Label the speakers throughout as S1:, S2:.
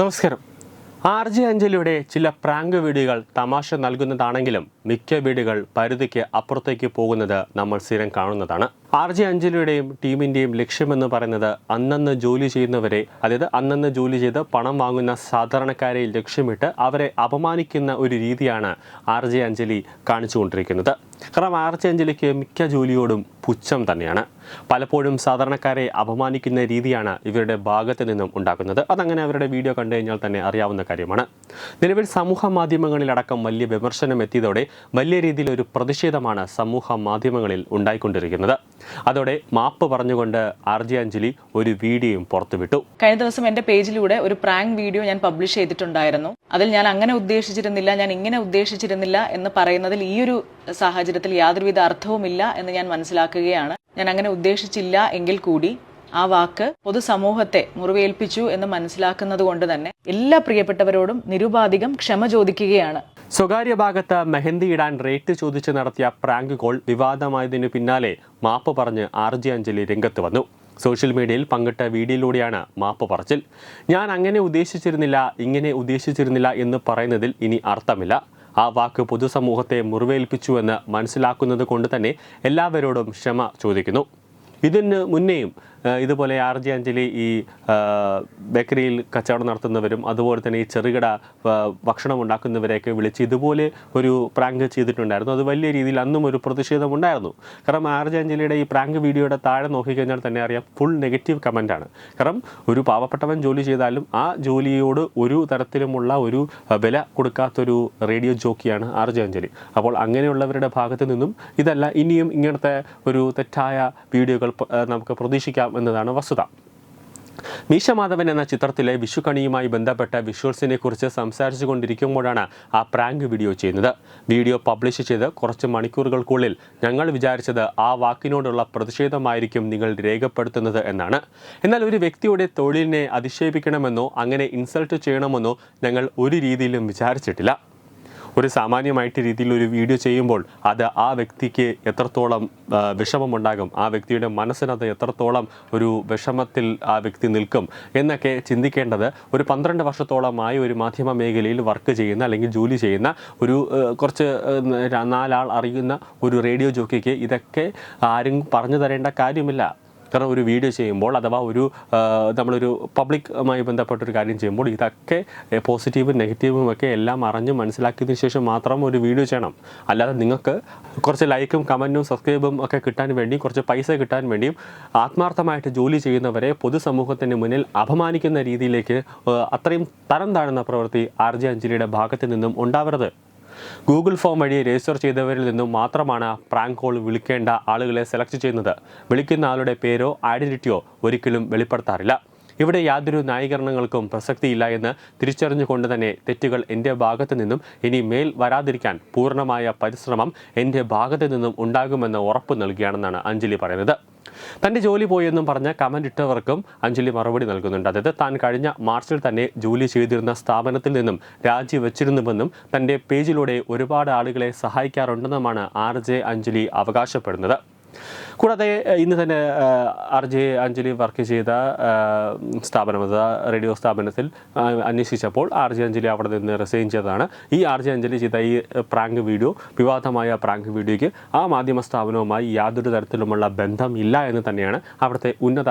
S1: നമസ്കാരം. R J അഞ്ജലിയുടെ ചില prank വീഡിയോകൾ തമാശ നൽകുന്നതാണെങ്കിലും മിക്ക വീഡിയോകൾ പരിധിക്ക് അപ്പുറത്തേക്ക് പോകുന്നത് നമ്മൾ സ്ഥിരം കാണുന്നതാണ്. ആർ ജെ അഞ്ജലിയുടെയും ടീമിന്റെയും ലക്ഷ്യമെന്ന് പറയുന്നത് അന്നന്ന് ജോലി ചെയ്യുന്നവരെ അതായത് അന്നന്ന് ജോലി ചെയ്ത് പണം വാങ്ങുന്ന സാധാരണക്കാരെ ലക്ഷ്യമിട്ട് അവരെ അപമാനിക്കുന്ന ഒരു രീതിയാണ് ആർ ജെ അഞ്ജലി കാണിച്ചുകൊണ്ടിരിക്കുന്നത്. കാരണം ആർ ജെ അഞ്ജലിക്ക് മിക്ക ജോലിയോടും പുച്ഛം തന്നെയാണ്. പലപ്പോഴും സാധാരണക്കാരെ അപമാനിക്കുന്ന രീതിയാണ് ഇവരുടെ ഭാഗത്ത് നിന്നും ഉണ്ടാക്കുന്നത്. അതങ്ങനെ അവരുടെ വീഡിയോ കണ്ടു കഴിഞ്ഞാൽ തന്നെ അറിയാവുന്ന കാര്യമാണ്. നിലവിൽ സമൂഹ മാധ്യമങ്ങളിലടക്കം വലിയ വിമർശനം എത്തിയതോടെ വലിയ രീതിയിൽ ഒരു പ്രതിഷേധമാണ് സമൂഹ മാധ്യമങ്ങളിൽ ഉണ്ടായിക്കൊണ്ടിരിക്കുന്നത്. അതോടെ മാപ്പ് പറഞ്ഞുകൊണ്ട് ആർജി അഞ്ജലി ഒരു വീഡിയോയും പുറത്തുവിട്ടു.
S2: കഴിഞ്ഞ ദിവസം എന്റെ പേജിലൂടെ ഒരു പ്രാങ്ക് വീഡിയോ ഞാൻ പബ്ലിഷ് ചെയ്തിട്ടുണ്ടായിരുന്നു. അതിൽ ഞാൻ അങ്ങനെ ഉദ്ദേശിച്ചിരുന്നില്ല ഞാൻ ഇങ്ങനെ ഉദ്ദേശിച്ചിരുന്നില്ല എന്ന് പറയുന്നതിൽ ഈ ഒരു സാഹചര്യത്തിൽ യാതൊരുവിധ അർത്ഥവുമില്ല എന്ന് ഞാൻ മനസ്സിലാക്കുകയാണ്. ഞാൻ അങ്ങനെ ഉദ്ദേശിച്ചില്ല എങ്കിൽ കൂടി ആ വാക്ക് പൊതുസമൂഹത്തെ മുറിവേൽപ്പിച്ചു എന്ന് മനസ്സിലാക്കുന്നത് കൊണ്ട് തന്നെ എല്ലാ പ്രിയപ്പെട്ടവരോടും നിരുപാധികം ക്ഷമ ചോദിക്കുകയാണ്.
S1: സ്വകാര്യ ഭാഗത്ത് മെഹന്തി ഇടാൻ റേറ്റ് ചോദിച്ച് നടത്തിയ പ്രാങ്ക് കോൾ വിവാദമായതിനു പിന്നാലെ മാപ്പ് പറഞ്ഞ് ആർ ജി അഞ്ജലി രംഗത്ത് വന്നു. സോഷ്യൽ മീഡിയയിൽ പങ്കിട്ട വീഡിയോയിലൂടെയാണ് മാപ്പ് പറച്ചിൽ. ഞാൻ അങ്ങനെ ഉദ്ദേശിച്ചിരുന്നില്ല ഇങ്ങനെ ഉദ്ദേശിച്ചിരുന്നില്ല എന്ന് പറയുന്നതിൽ ഇനി അർത്ഥമില്ല. ആ വാക്ക് പൊതുസമൂഹത്തെ മുറിവേൽപ്പിച്ചുവെന്ന് മനസ്സിലാക്കുന്നത് കൊണ്ട് തന്നെ എല്ലാവരോടും ക്ഷമ ചോദിക്കുന്നു. ഇതിന് മുന്നേയും ഇതുപോലെ ആർ ജെ അഞ്ജലി ഈ ബേക്കറിയിൽ കച്ചവടം നടത്തുന്നവരും അതുപോലെ തന്നെ ഈ ചെറുകിട ഭക്ഷണം ഉണ്ടാക്കുന്നവരെയൊക്കെ വിളിച്ച് ഇതുപോലെ ഒരു പ്രാങ്ക് ചെയ്തിട്ടുണ്ടായിരുന്നു. അത് വലിയ രീതിയിൽ അന്നും ഒരു പ്രതിഷേധം ഉണ്ടായിരുന്നു കാരണം ആർ ജെ അഞ്ജലിയുടെ ഈ പ്രാങ്ക് വീഡിയോയുടെ താഴെ നോക്കിക്കഴിഞ്ഞാൽ തന്നെ അറിയാം ഫുൾ നെഗറ്റീവ് കമന്റാണ് കാരണം ഒരു പാവപ്പെട്ടവൻ ജോലി ചെയ്താലും ആ ജോലിയോട് ഒരു തരത്തിലുമുള്ള ഒരു വില കൊടുക്കാത്തൊരു റേഡിയോ ജോക്കിയാണ് ആർ ജെ അഞ്ജലി. അപ്പോൾ അങ്ങനെയുള്ളവരുടെ ഭാഗത്ത് നിന്നും ഇതല്ല ഇനിയും ഇങ്ങനത്തെ ഒരു തെറ്റായ വീഡിയോകൾ നമുക്ക് പ്രതീക്ഷിക്കാം. എന്നതാണ് വസ്തുത. മീശ മാധവൻ എന്ന ചിത്രത്തിലെ വിഷുക്കണിയുമായി ബന്ധപ്പെട്ട വിഷ്വൽസിനെ കുറിച്ച് സംസാരിച്ചു കൊണ്ടിരിക്കുമ്പോഴാണ് ആ പ്രാങ്ക് വീഡിയോ ചെയ്യുന്നത്. വീഡിയോ പബ്ലിഷ് ചെയ്ത് കുറച്ച് മണിക്കൂറുകൾക്കുള്ളിൽ ഞങ്ങൾ വിചാരിച്ചത് ആ വാക്കിനോടുള്ള പ്രതിഷേധമായിരിക്കും നിങ്ങൾ രേഖപ്പെടുത്തുന്നത് എന്നാണ്. എന്നാൽ ഒരു വ്യക്തിയുടെ തൊഴിലിനെ അധിക്ഷേപിക്കണമെന്നോ അങ്ങനെ ഇൻസൾട്ട് ചെയ്യണമെന്നോ ഞങ്ങൾ ഒരു രീതിയിലും വിചാരിച്ചിട്ടില്ല. ഒരു സാമാന്യമായിട്ട് രീതിയിൽ ഒരു വീഡിയോ ചെയ്യുമ്പോൾ അത് ആ വ്യക്തിക്ക് എത്രത്തോളം വിഷമമുണ്ടാകും ആ വ്യക്തിയുടെ മനസ്സിനത് എത്രത്തോളം ഒരു വിഷമത്തിൽ ആ വ്യക്തി നിൽക്കും എന്നൊക്കെ ചിന്തിക്കേണ്ടത് ഒരു പന്ത്രണ്ട് വർഷത്തോളമായി ഒരു മാധ്യമ മേഖലയിൽ വർക്ക് ചെയ്യുന്ന അല്ലെങ്കിൽ ജോലി ചെയ്യുന്ന ഒരു കുറച്ച് നാലാൾ അറിയുന്ന ഒരു റേഡിയോ ജോക്കിക്ക് ഇതൊക്കെ ആരും പറഞ്ഞു തരേണ്ട കാര്യമില്ല. കാരണം ഒരു വീഡിയോ ചെയ്യുമ്പോൾ അഥവാ ഒരു നമ്മളൊരു പബ്ലിക്കുമായി ബന്ധപ്പെട്ട ഒരു കാര്യം ചെയ്യുമ്പോൾ ഇതൊക്കെ പോസിറ്റീവും നെഗറ്റീവും ഒക്കെ എല്ലാം അറിഞ്ഞ് മനസ്സിലാക്കിയതിന് ശേഷം മാത്രം ഒരു വീഡിയോ ചെയ്യണം. അല്ലാതെ നിങ്ങൾക്ക് കുറച്ച് ലൈക്കും കമന്റും സബ്സ്ക്രൈബും ഒക്കെ കിട്ടാൻ വേണ്ടി കുറച്ച് പൈസ കിട്ടാൻ വേണ്ടിയും ആത്മാർത്ഥമായിട്ട് ജോലി ചെയ്യുന്നവരെ പൊതുസമൂഹത്തിന് മുന്നിൽ അപമാനിക്കുന്ന രീതിയിലേക്ക് അത്രയും തരം താഴ്ന്ന പ്രവൃത്തി ആർ ജെ അഞ്ജലിയുടെ ഭാഗത്ത് നിന്നും ഉണ്ടാവരുത്. ഗൂഗിൾ ഫോം വഴി രജിസ്റ്റർ ചെയ്തവരിൽ നിന്നും മാത്രമാണ് പ്രാങ്ക് കോൾ വിളിക്കേണ്ട ആളുകളെ സെലക്ട് ചെയ്യുന്നത്. വിളിക്കുന്ന ആളുടെ പേരോ ഐഡന്റിറ്റിയോ ഒരിക്കലും വെളിപ്പെടുത്താറില്ല. ഇവിടെ യാതൊരു ന്യായീകരണങ്ങൾക്കും പ്രസക്തിയില്ല എന്ന് തിരിച്ചറിഞ്ഞുകൊണ്ട് തന്നെ തെറ്റുകൾ എന്റെ ഭാഗത്ത് നിന്നും ഇനി മേൽ വരാതിരിക്കാൻ പൂർണമായ പരിശ്രമം എന്റെ ഭാഗത്തു നിന്നും ഉണ്ടാകുമെന്ന് ഉറപ്പ് നൽകുകയാണെന്നാണ് അഞ്ജലി പറയുന്നത്. തന്റെ ജോലി പോയെന്നും പറഞ്ഞ കമന്റ് ഇട്ടവർക്കും അഞ്ജലി മറുപടി നൽകുന്നുണ്ട്. അതായത് താൻ കഴിഞ്ഞ മാർച്ചിൽ തന്നെ ജോലി ചെയ്തിരുന്ന സ്ഥാപനത്തിൽ നിന്നും രാജിവെച്ചിരുന്നുവെന്നും തന്റെ പേജിലൂടെ ഒരുപാട് ആളുകളെ സഹായിക്കാറുണ്ടെന്നുമാണ് ആർ ജെ അഞ്ജലി അവകാശപ്പെടുന്നത്. കൂടാതെ ഇന്ന് തന്നെ ആർ ജെ അഞ്ജലി വർക്ക് ചെയ്ത സ്ഥാപനം അത് റേഡിയോ സ്ഥാപനത്തിൽ അന്വേഷിച്ചപ്പോൾ ആർ ജെ അഞ്ജലി അവിടെ നിന്ന് റിസൈൻ ചെയ്തതാണ്. ഈ ആർ ജെ അഞ്ജലി ചെയ്ത ഈ പ്രാങ്ക് വീഡിയോ വിവാദമായ പ്രാങ്ക് വീഡിയോയ്ക്ക് ആ മാധ്യമ സ്ഥാപനവുമായി യാതൊരു തരത്തിലുമുള്ള ബന്ധമില്ല എന്ന് തന്നെയാണ് അവിടുത്തെ ഉന്നത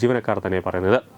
S1: ജീവനക്കാർ തന്നെ പറയുന്നത്.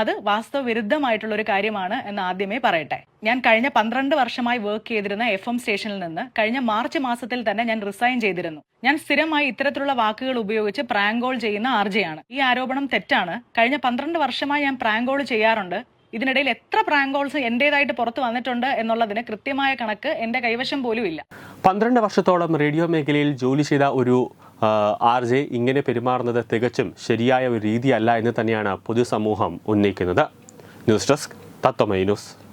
S2: അത് വാസ്തവ വിരുദ്ധമായിട്ടുള്ള ഒരു കാര്യമാണ് എന്ന് ആദ്യമേ പറയട്ടെ. ഞാൻ കഴിഞ്ഞ പന്ത്രണ്ട് വർഷമായി വർക്ക് ചെയ്തിരുന്ന എഫ് എം സ്റ്റേഷനിൽ നിന്ന് കഴിഞ്ഞ മാർച്ച് മാസത്തിൽ തന്നെ ഞാൻ റിസൈൻ ചെയ്തിരുന്നു. ഞാൻ സ്ഥിരമായി ഇത്തരത്തിലുള്ള വാക്കുകൾ ഉപയോഗിച്ച് പ്രാങ്കോൾ ചെയ്യുന്ന ആർജയാണ് ഈ ആരോപണം തെറ്റാണ്. കഴിഞ്ഞ പന്ത്രണ്ട് വർഷമായി ഞാൻ പ്രാങ്കോൾ ചെയ്യാറുണ്ട്. ഇതിനിടയിൽ എത്ര പ്രാങ്കോൾസ് എന്റേതായിട്ട് പുറത്തു വന്നിട്ടുണ്ട് എന്നുള്ളതിന് കൃത്യമായ കണക്ക് എന്റെ കൈവശം പോലും ഇല്ല
S1: പന്ത്രണ്ട് വർഷത്തോളം റേഡിയോ മേഖലയിൽ ജോലി ചെയ്ത ഒരു ആർ ജെ ഇങ്ങനെ പെരുമാറുന്നത് തികച്ചും ശരിയായ ഒരു രീതിയല്ല എന്ന് തന്നെയാണ് പൊതുസമൂഹം ഉന്നയിക്കുന്നത്. News desk Tatwamayi news.